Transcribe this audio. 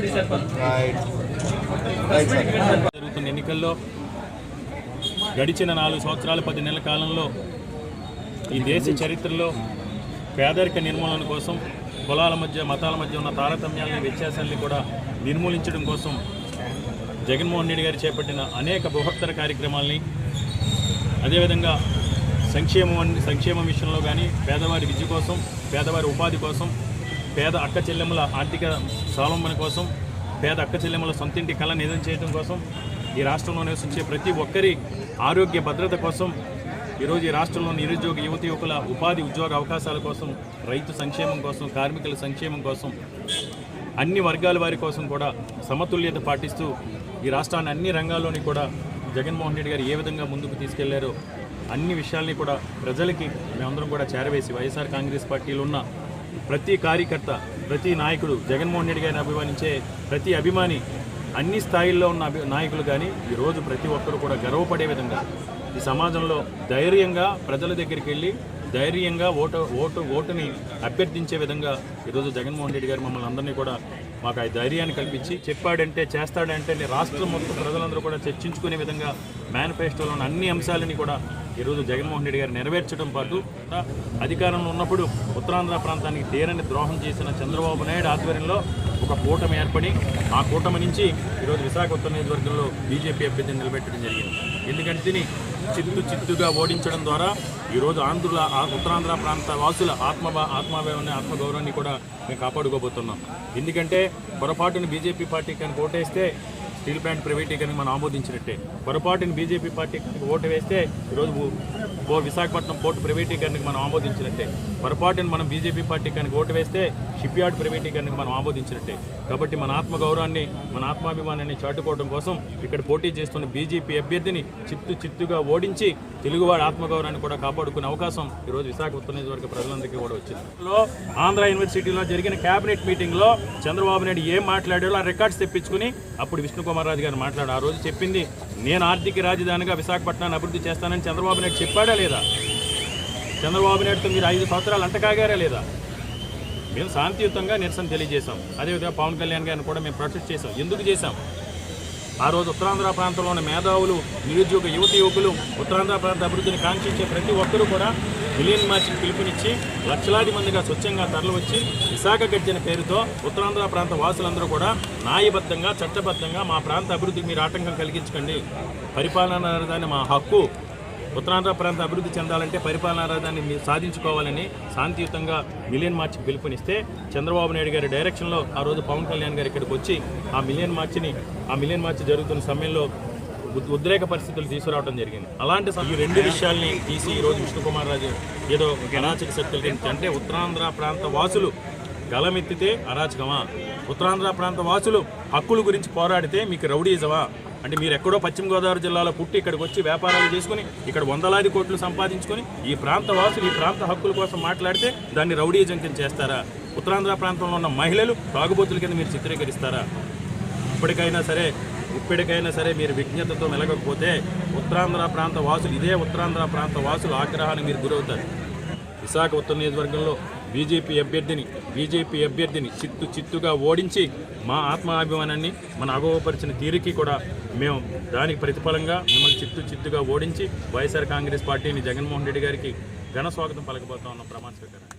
Right right sir జరుగుతున్న ఎన్నికల్లో గడిచిన నాలుగు సంవత్సరాల పది నెలల కాలంలో ఈ దేశ చరిత్రలో పేదరిక నిర్మూలన కోసం కులాల మధ్య మతాల మధ్య ఉన్న తారతమ్యాలని వ్యత్యాసాలని కూడా నిర్మూలించడం కోసం జగన్మోహన్ రెడ్డి గారు చేపట్టిన అనేక బృహత్తర కార్యక్రమాల్ని అదేవిధంగా సంక్షేమం సంక్షేమం విషయంలో కానీ పేదవారి విద్య కోసం పేదవారి ఉపాధి కోసం పేద అక్క చెల్లెముల ఆర్థిక స్వావలంబన కోసం పేద అక్క చెల్లెముల సొంతింటి కళ నిజం చేయడం కోసం ఈ రాష్ట్రంలో నివసించే ప్రతి ఒక్కరి ఆరోగ్య భద్రత కోసం ఈరోజు ఈ రాష్ట్రంలో నిరుద్యోగ యువతి యువకుల ఉపాధి ఉద్యోగ అవకాశాల కోసం రైతు సంక్షేమం కోసం కార్మికుల సంక్షేమం కోసం అన్ని వర్గాల వారి కోసం కూడా సమతుల్యత పాటిస్తూ ఈ రాష్ట్రాన్ని అన్ని రంగాల్లోని కూడా జగన్మోహన్ రెడ్డి గారు ఏ విధంగా ముందుకు తీసుకెళ్ళారో అన్ని విషయాల్ని కూడా ప్రజలకి మేమందరం కూడా చేరవేసి వైఎస్ఆర్ కాంగ్రెస్ పార్టీలో ఉన్న ప్రతి కార్యకర్త ప్రతి నాయకుడు జగన్మోహన్ రెడ్డి గారిని అభిమానించే ప్రతి అభిమాని అన్ని స్థాయిల్లో ఉన్న అభి నాయకులు కానీ ఈరోజు ప్రతి ఒక్కరు కూడా గర్వపడే విధంగా ఈ సమాజంలో ధైర్యంగా ప్రజల దగ్గరికి వెళ్ళి ధైర్యంగా ఓటు ఓటు ఓటుని అభ్యర్థించే విధంగా ఈరోజు జగన్మోహన్ రెడ్డి గారు మమ్మల్ని అందరినీ కూడా మాకు ఆ ధైర్యాన్ని కల్పించి చెప్పాడంటే చేస్తాడంటే రాష్ట్రం మొత్తం ప్రజలందరూ కూడా చర్చించుకునే విధంగా మేనిఫెస్టోలో ఉన్న అన్ని అంశాలని కూడా ఈరోజు జగన్మోహన్ రెడ్డి గారు నెరవేర్చడం పాటు అధికారంలో ఉన్నప్పుడు ఉత్తరాంధ్ర ప్రాంతానికి తీరని ద్రోహం చేసిన చంద్రబాబు నాయుడు ఆధ్వర్యంలో ఒక కూటమి ఏర్పడి ఆ కూటమి నుంచి ఈరోజు విశాఖ ఉత్తర నియోజకవర్గంలో బీజేపీ అభ్యర్థిని నిలబెట్టడం జరిగింది. ఎందుకంటే చిత్తు చిత్తుగా ఓడించడం ద్వారా ఈరోజు ఆంధ్రుల ఆ ఉత్తరాంధ్ర ప్రాంత వాసుల ఆత్మ ఆత్మాభిమాన్ని ఆత్మగౌరవాన్ని కూడా మేము కాపాడుకోబోతున్నాం. ఎందుకంటే పొరపాటున బీజేపీ పార్టీకి అని ఓటేస్తే స్టీల్ ప్లాంట్ ప్రైవేటీకరణ మనం ఆమోదించినట్టే. పొరపాటుని బీజేపీ పార్టీకి ఓటు వేస్తే ఈరోజు విశాఖపట్నం పోర్టు ప్రైవేటీకరణకు మనం ఆమోదించినట్టే. పొరపాటుని మనం బీజేపీ పార్టీ కనుక ఓటు వేస్తే షిప్ యార్డ్ ప్రైవేటీకరణకు మనం ఆమోదించినట్టే. కాబట్టి మన ఆత్మగౌరవాన్ని మన ఆత్మాభిమానాన్ని చాటుకోవడం కోసం ఇక్కడ పోటీ చేస్తున్న బీజేపీ అభ్యర్థిని చిత్తు చిత్తుగా ఓడించి తెలుగువాడి ఆత్మగౌరవాన్ని కూడా కాపాడుకునే అవకాశం ఈరోజు విశాఖ ఉత్తర నియోజకవర్గ ప్రజలందరికీ కూడా వచ్చింది. ఆంధ్ర యూనివర్సిటీలో జరిగిన కేబినెట్ మీటింగ్లో చంద్రబాబు నాయుడు ఏం మాట్లాడారో ఆ రికార్డ్స్ తెప్పించుకుని అప్పుడు విష్ణుకుమార్ రాజు గారు మాట్లాడు. ఆ రోజు చెప్పింది నేను ఆర్థిక రాజధానిగా విశాఖపట్నాన్ని అభివృద్ధి చేస్తానని చంద్రబాబు నాయుడు చెప్పాడా లేదా? చంద్రబాబు నాయుడుతో మీరు ఐదు సంవత్సరాలు అంటకాగారా లేదా? మేము శాంతియుతంగా నిరసన తెలియజేశాం. అదేవిధంగా పవన్ కళ్యాణ్ గారిని కూడా మేము ప్రొటెస్ట్ చేశాం. ఎందుకు చేశాం? ఆ రోజు ఉత్తరాంధ్ర ప్రాంతంలో ఉన్న మేధావులు నిరుద్యోగ యువతి యువకులు ఉత్తరాంధ్ర ప్రాంత అభివృద్ధిని కాంక్షించే ప్రతి ఒక్కరూ కూడా మిలియన్ మార్చికి పిలుపునిచ్చి లక్షలాది మందిగా స్వచ్ఛంగా తరలివచ్చి విశాఖ గర్జన పేరుతో ఉత్తరాంధ్ర ప్రాంత వాసులందరూ కూడా న్యాయబద్ధంగా చట్టబద్ధంగా మా ప్రాంత అభివృద్ధికి మీరు ఆటంకం కలిగించకండి. పరిపాలనా రాజధాని మా హక్కు. ఉత్తరాంధ్ర ప్రాంతం అభివృద్ధి చెందాలంటే పరిపాలనా రాజధాని మీరు సాధించుకోవాలని శాంతియుతంగా మిలియన్ మార్చ్కి పిలుపునిస్తే చంద్రబాబు నాయుడు గారి డైరెక్షన్లో ఆ రోజు పవన్ కళ్యాణ్ గారు ఇక్కడికి వచ్చి ఆ మిలియన్ మార్చిని ఆ మిలియన్ మార్చ్ జరుగుతున్న సమయంలో ఉద్రేక పరిస్థితులు తీసుకురావడం జరిగింది. అలాంటి ఈ రెండు విషయాల్ని తీసి ఈరోజు రోజు విష్ణుకుమార్ రాజు ఏదో అరాచక శక్తులు అంటే ఉత్తరాంధ్ర ప్రాంత వాసులు గలమెత్తితే అరాచకమా? ఉత్తరాంధ్ర ప్రాంత వాసులు హక్కుల గురించి పోరాడితే మీకు రౌడీజమా? అంటే మీరు ఎక్కడో పశ్చిమ గోదావరి జిల్లాలో పుట్టి ఇక్కడికి వచ్చి వ్యాపారాలు చేసుకుని ఇక్కడ వందలాది కోట్లు సంపాదించుకొని ఈ ప్రాంత వాసులు ఈ ప్రాంత హక్కుల కోసం మాట్లాడితే దాన్ని రౌడీజం కింద చేస్తారా? ఉత్తరాంధ్ర ప్రాంతంలో ఉన్న మహిళలు తాగుబోతుల కింద మీరు చిత్రీకరిస్తారా? ఇప్పటికైనా సరే ఇప్పటికైనా సరే మీరు విజ్ఞతతో మెలగకపోతే ఉత్తరాంధ్ర ప్రాంత వాసులు ఇదే ఉత్తరాంధ్ర ప్రాంత వాసులు ఆగ్రహాన్ని మీరు గురవుతారు. విశాఖ ఉత్తర నియోజకవర్గంలో బీజేపీ అభ్యర్థిని బీజేపీ అభ్యర్థిని చిత్తు చిత్తుగా ఓడించి మా ఆత్మాభిమానాన్ని మన అగోపరిచిన తీరుకి కూడా మేము దానికి ప్రతిఫలంగా మిమ్మల్ని చిత్తు చిత్తుగా ఓడించి వైఎస్ఆర్ కాంగ్రెస్ పార్టీని జగన్మోహన్ రెడ్డి గారికి ఘన స్వాగతం పలకబోతా ఉన్న ప్రమాణ స్వీకారం